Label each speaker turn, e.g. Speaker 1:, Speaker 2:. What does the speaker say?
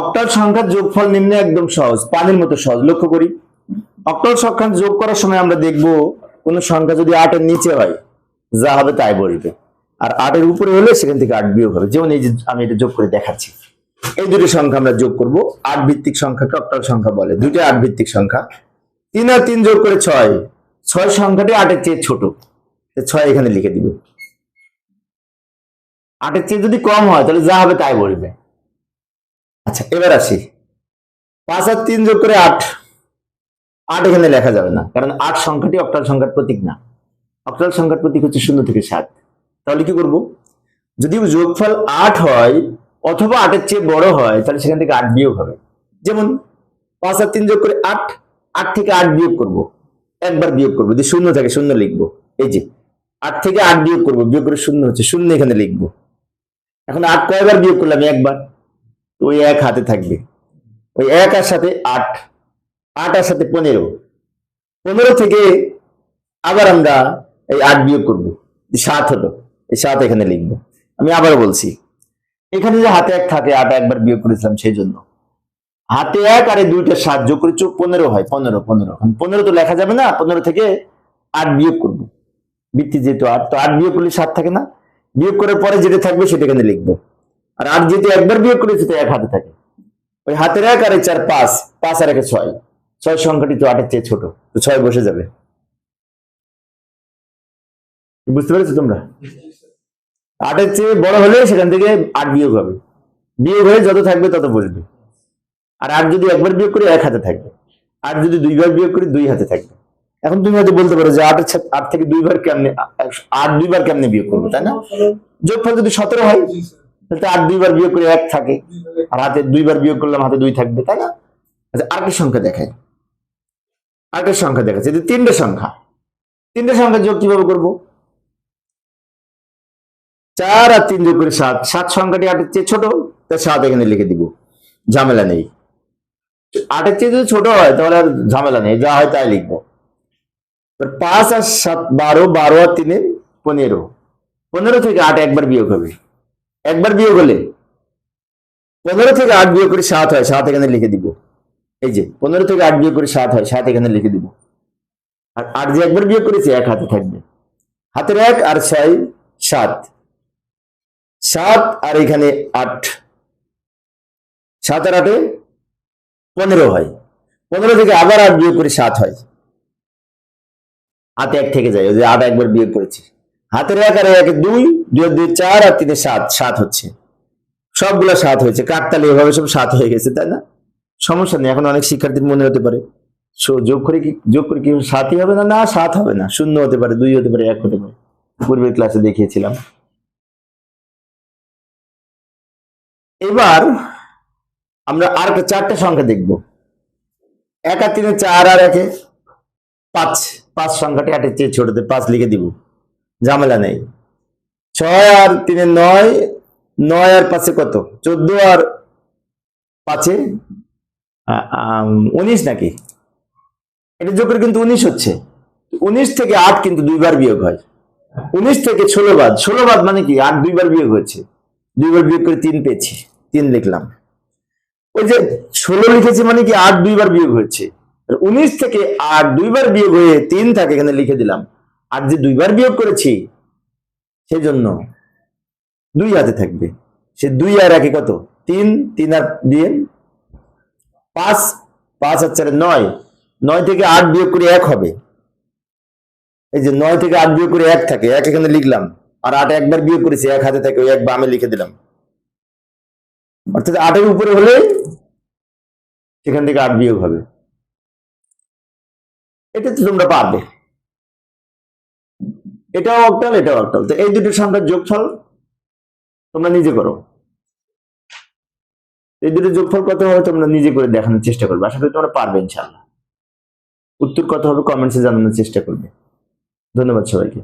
Speaker 1: Octal সংখ্যার যোগফল নিম্নে একদম সহজ, পানির মতো সহজ, লক্ষ্য করি। অক্টাল সংখ্যা যোগ করার সময় আমরা দেখব কোন সংখ্যা যদি আটের নিচে হয়, যা হবে তাই বলবে। আর আটের উপরে হলে সেখান থেকে আট বিয়োগ হবে। যেমন এই যে আমি এটা যোগ করে দেখাচ্ছি। এই দুটি সংখ্যা আমরা যোগ করব। আট ভিত্তিক সংখ্যাকে অক্টাল সংখ্যা বলে। দুইটা আট ভিত্তিক সংখ্যা। তিন আর তিন যোগ করে ছয়। ছয় সংখ্যাটি আটের চেয়ে ছোট। ছয় এখানে লিখে দিব। আটের চেয়ে যদি কম হয়, তাহলে যা হবে তাই বলবে। আচ্ছা এবার আসি। পাঁচ আর তিন যোগ করে আট। আট এখানে লেখা যাবে না, কারণ আট সংখ্যাটি অক্টাল সংখ্যার প্রতীক না। অক্টাল সংখ্যার প্রতীক হচ্ছে শূন্য থেকে সাত। তাহলে কি করব? যদি যোগফল আট হয় অথবা আটের চেয়ে বড় হয়, তাহলে সেখান থেকে আট বিয়োগ হবে। যেমন, পাঁচ আর তিন যোগ করে আট আট থেকে আট বিয়োগ করব। একবার বিয়োগ করব, যদি শূন্য থাকে, শূন্য লিখব। এই যে, আট থেকে আট বিয়োগ করব, বিয়োগ করে শূন্য হচ্ছে, শূন্য এখানে লিখব। এখন আট কয়বার বিয়োগ করলাম? একবার। ওই এক হাতে থাকবে। ওই এক আর সাথে আট। আট আর সাথে পনেরো। পনেরো থেকে আবার আমরা এই আট বিয়োগ করব। সাত হলো। এই সাত এখানে লিখব। আমি আবার বলছি, এখানে যে হাতে এক থাকে, আট একবার বিয়োগ করেছিলাম সেই জন্য। হাতে এক আর দুইটা সাত যোগ করে চোখ পনেরো হয়। পনেরো পনেরো। পনেরো তো লেখা যাবে না। পনেরো থেকে আট বিয়োগ করব। বৃত্তি যেহেতু আট, তো আট বিয়োগ করলে সাত থাকে না। বিয়োগ করার পরে যেটা থাকবে সেটা এখানে লিখব। আর আট যেহেতু একবার বিয়োগ করেছে, তো এক হাতে থাকে। ওই হাতের এক আর চার পাঁচ পাঁচ আর একে ছয়। ছয় সংখ্যাটি তো আটের চেয়ে ছোট, তো ছয় বসে যাবে। বুঝতে পেরেছ তোমরা? আটের চেয়ে বড় হলে সেখান থেকে আট বিয়োগ হবে। বিয়োগ হয়ে যত থাকবে তত বসবে। আর আট যদি একবার বিয়োগ করি, এক হাতে থাকবে। আর যদি দুইবার বিয়োগ করি, দুই হাতে থাকবে। এখন তুমি হয়তো বলতে পারো যে আটের আট থেকে দুইবার কেমনে আট দুইবার কেমনে বিয়োগ করব, তাই না? যোগফল যদি সতেরো হয় তো দুইবার বিয়োগ করে এক থাকে। আর হাতে দুইবার বিয়োগ করলাম, হাতে দুই থাকবে, তাই না? আচ্ছা আরেকটা সংখ্যা দেখাই? আরেকটা সংখ্যা দেখাচ্ছে? যে তিনটে সংখ্যা। তিনটে সংখ্যা যোগ কীভাবে করব? চার আর তিন যোগ করে সাত। সাত সংখ্যাটি আটের চেয়ে ছোট, তাই সাত এখানে লিখে দিব। ঝামেলা নেই। আটের চেয়ে যদি ছোট হয়, তাহলে আর ঝামেলা নেই। যা হয় তাই লিখব। পাঁচ আর সাত বারো বারো আর তিনে পনেরো। পনেরো থেকে আট একবার বিয়োগ হবে। একবার বিয়োগ হলে পনেরো থেকে আট বিয়োগ করে সাত হয়, সাত এখানে লিখে দিব। এই যে, পনেরো থেকে আট বিয়োগ করে সাত হয়, সাত এখানে লিখে দিব। আর আট যে একবার বিয়োগ করেছে, এক হাতে থাকবে। হাতের এক আর ছয়, সাত। সাত আর এখানে আট। সাত আর আটে পনেরো হয়। পনেরো থেকে আবার আট বিয়োগ করে সাত হয়। হাতে এক থেকে যায়, ওই যে আট একবার বিয়োগ করেছি। হাতের এক আর একে, দুই দুই দুই, চার আর তিনে সাত সাত হচ্ছে। সবগুলো সাত হয়েছে। কাকতালি এভাবে সব সাত হয়ে গেছে, তাই না? সমস্যা নেই, এখন অনেক শিক্ষার্থীর মনে হতে পারে। যোগ করে কি, যোগ করে কি সাতই হবে না? না, সাত হবে না। শূন্য হতে পারে, দুই হতে পারে, এক হতে পারে। পূর্বের ক্লাসে দেখিয়েছিলাম। এবার আমরা আর একটা চারটা সংখ্যা দেখব। এক আর তিনে চার আর একে পাঁচ পাঁচ সংখ্যাটি আটের চেয়ে ছোটতে পাঁচ লিখে দিব। ঝামেলা নেই। ছয় আর তিনে নয় নয় আর পাঁচে কত? চোদ্দ আর পাঁচে উনিশ নাকি? এটা যোগ করে কিন্তু উনিশ হচ্ছে। উনিশ থেকে আট কিন্তু দুইবার বিয়োগ হয়। উনিশ থেকে ষোলো বাদ। ষোলো বাদ মানে কি? আট দুইবার বিয়োগ হচ্ছে দুইবার বিয়োগ করে তিন পেয়েছি। তিন লিখলাম। ওই যে ষোলো লিখেছি মানে কি? আট দুইবার বিয়োগ হয়েছে। উনিশ থেকে আট দুইবার বিয়োগ হয়ে তিন থাকে এখানে লিখে দিলাম। আর যে দুইবার বিয়োগ করেছি, সেজন্য দুই হাতে থাকবে। সে দুই আর একে কত? তিন তিন আর দিয়ে পাঁচ পাঁচ আর চারে নয়। নয় থেকে আট বিয়োগ করে এক হবে। এই যে নয় থেকে আট বিয়োগ করে এক থাকে, এক এখানে লিখলাম, আর আট একবার বিয়োগ করেছি, এক হাতে থাকে, ওই এক বামে লিখে দিলাম। অর্থাৎ আটের উপরে হলে সেখান থেকে আট বিয়োগ হবে। এটা তো তোমরা পারবে। এটাও অক্টাল এটাও অক্টাল। তো এই দুটো সংখ্যার যোগফল তোমরা নিজে করো। এই দুটো যোগফল কত হবে তোমরা নিজে করে দেখানোর চেষ্টা করবে। আশা করি তোমরা পারবে ইনশাল্লাহ উত্তর কত হবে কমেন্টসে জানানোর চেষ্টা করবে। ধন্যবাদ সবাইকে।